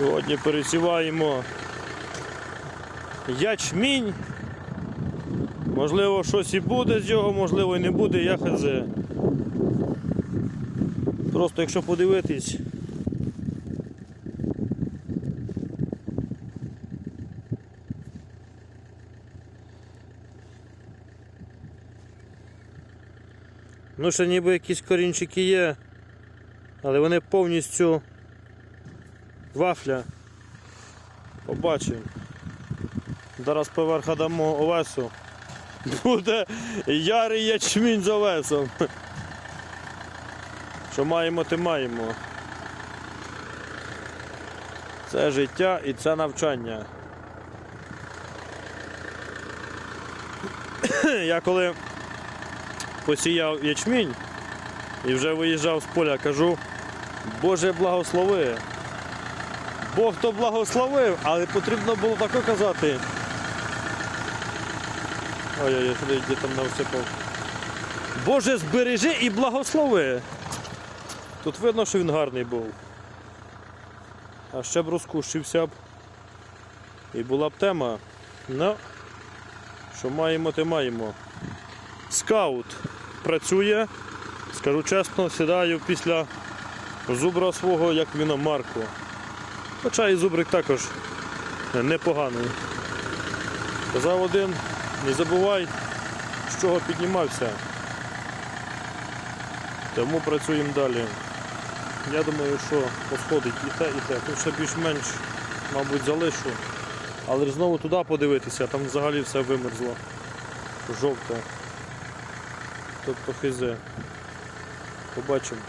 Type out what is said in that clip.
Сьогодні пересіваємо ячмінь. Можливо, щось і буде з його, можливо, і не буде, я хз. Просто якщо подивитись. Ну, ще ніби якісь корінчики є, але вони повністю вафля. Побачимо. Зараз поверха дамо овесу. Буде ярий ячмінь з овесом. Що маємо, те маємо. Це життя і це навчання. Я коли посіяв ячмінь і вже виїжджав з поля, кажу, Боже благослови. Бог то благословив, але потрібно було тако казати. Ой-ой-ой, де там навсипав. Боже, збережи і благослови. Тут видно, що він гарний був. А ще б розкущився б. І була б тема. Ну, що маємо, те маємо. Скаут працює. Скажу чесно, сідаю після зубра свого, як віномарку. Хоча і зубрик також непоганий. Казав один, не забувай, з чого піднімався. Тому працюємо далі. Я думаю, що посходить і те, і те. Тут ще більш-менш, мабуть, залишу. Але знову туди подивитися, там взагалі все вимерзло. Жовте. Тобто хизе. Побачимо.